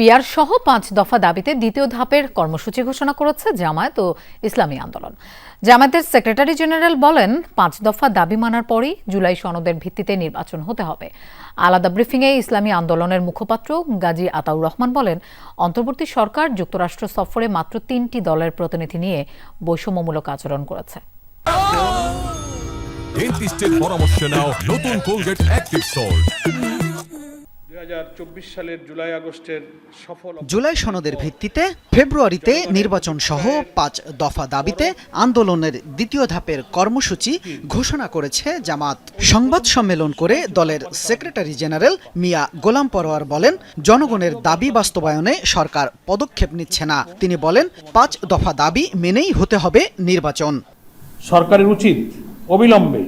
Peer সহ পাঁচ দফা দাবিতে দ্বিতীয় ধাপের কর্মসূচি ঘোষণা করেছে জামায়াত ও ইসলামী আন্দোলন। জামায়াতের সেক্রেটারি জেনারেল বলেন, পাঁচ দফা দাবি মানার পরই জুলাই সনদের ভিত্তিতে নির্বাচন হতে হবে। আলাদা ব্রিফিংয়ে ইসলামী আন্দোলনের মুখপাত্র গাজী আতাউর রহমান বলেন, অন্তর্বর্তী সরকার যুক্তরাষ্ট্র সফরে মাত্র তিনটি দলের প্রতিনিধি নিয়ে বৈষম্যমূলক আচরণ করেছে। ডেন্টিস্টের পরামর্শ নাও নতুন কোলগেট অ্যাক্টিভ সল্ট সালের জুলাই আগস্টের সফল জুলাই সনদের ভিত্তিতে ফেব্রুয়ারিতে নির্বাচন সহ পাঁচ দফা দাবিতে আন্দোলনের দ্বিতীয় ধাপের কর্মসূচি ঘোষণা করেছে জামাত। সংবাদ সম্মেলন করে দলের সেক্রেটারি জেনারেল মিয়া গোলাম পরোয়ার বলেন জনগণের দাবি বাস্তবায়নে সরকার পদক্ষেপ নিচ্ছে না। তিনি বলেন পাঁচ দফা দাবি মেনেই হতে হবে নির্বাচন। সরকারের উচিত অবিলম্বে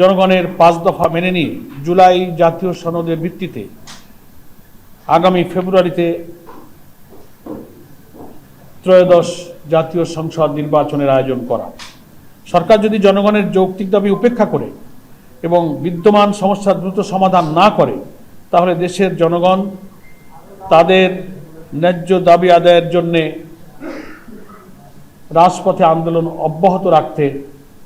জনগণের পাঁচ দফা মেনে নিয়ে জুলাই জাতীয় সনদের ভিত্তিতে আগামী ফেব্রুয়ারিতে ত্রয়োদশ জাতীয় সংসদ নির্বাচনের আয়োজন করা। সরকার যদি জনগণের যৌক্তিক দাবি উপেক্ষা করে এবং বিদ্যমান সমস্যার দ্রুত সমাধান না করে, তাহলে দেশের জনগণ তাদের ন্যায্য দাবি আদায়ের জন্যে রাজপথে আন্দোলন অব্যাহত রাখতে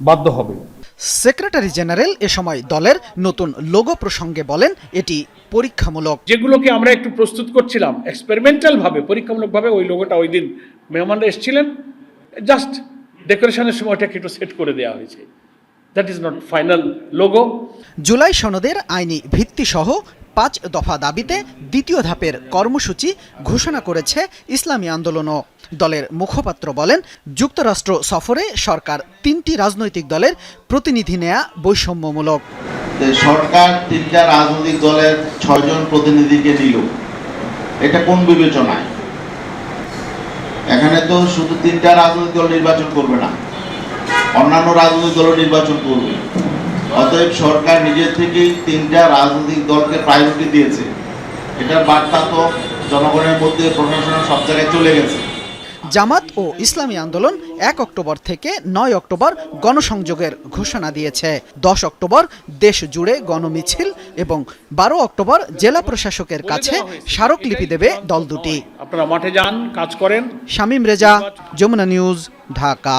বাধ্য হবে। সেক্রেটারি জেনারেল এ সময় দলের নতুন লোগো প্রসঙ্গে বলেন এটি পরীক্ষামূলক। যেগুলোকে আমরা একটু প্রস্তুত করছিলাম এক্সপেরিমেন্টালভাবে পরীক্ষামূলকভাবে ওই লোগোটা ওই দিন মেহমানরা এসেছিলেন। জাস্ট ডেকোরেশনের সময় ওটাকে একটু সেট করে দেওয়া হয়েছে। That is not final logo July সনদের আইনি ভিত্তিসহ পাঁচ দফা দাবিতে দ্বিতীয় ধাপের কর্মসূচি ঘোষণা করেছে ইসলামী আন্দোলনও। দলের মুখপাত্র বলেন, যুক্তরাষ্ট্র সফরে সরকার তিনটি রাজনৈতিক দলের প্রতিনিধি নেয়া বৈষম্যমূলক। সরকার তিনটা রাজনৈতিক দলের ছয়জন প্রতিনিধিকে নিল এটা কোন বিবেচনায়? এখানে তো শুধু তিনটা রাজনৈতিক দল নির্বাচন করবে না, অন্যান্য রাজনৈতিক দলও নির্বাচন করবে। অতএব সরকার নিজের থেকেই তিনটা রাজনৈতিক দলকে প্রায়োরিটি দিয়েছে। এটার বার্তা তো জনগণের মধ্যে প্রশাসনের সব জায়গায় চলে গেছে। জামাত ও ইসলামী আন্দোলন এক অক্টোবর থেকে নয় অক্টোবর গণসংযোগের ঘোষণা দিয়েছে। দশ অক্টোবর দেশ জুড়ে গণমিছিল এবং বারো অক্টোবর জেলা প্রশাসকের কাছে স্মারকলিপি দেবে দল দুটি। আপনারা মাঠে যান কাজ করেন। শামীম রেজা যমুনা নিউজ ঢাকা।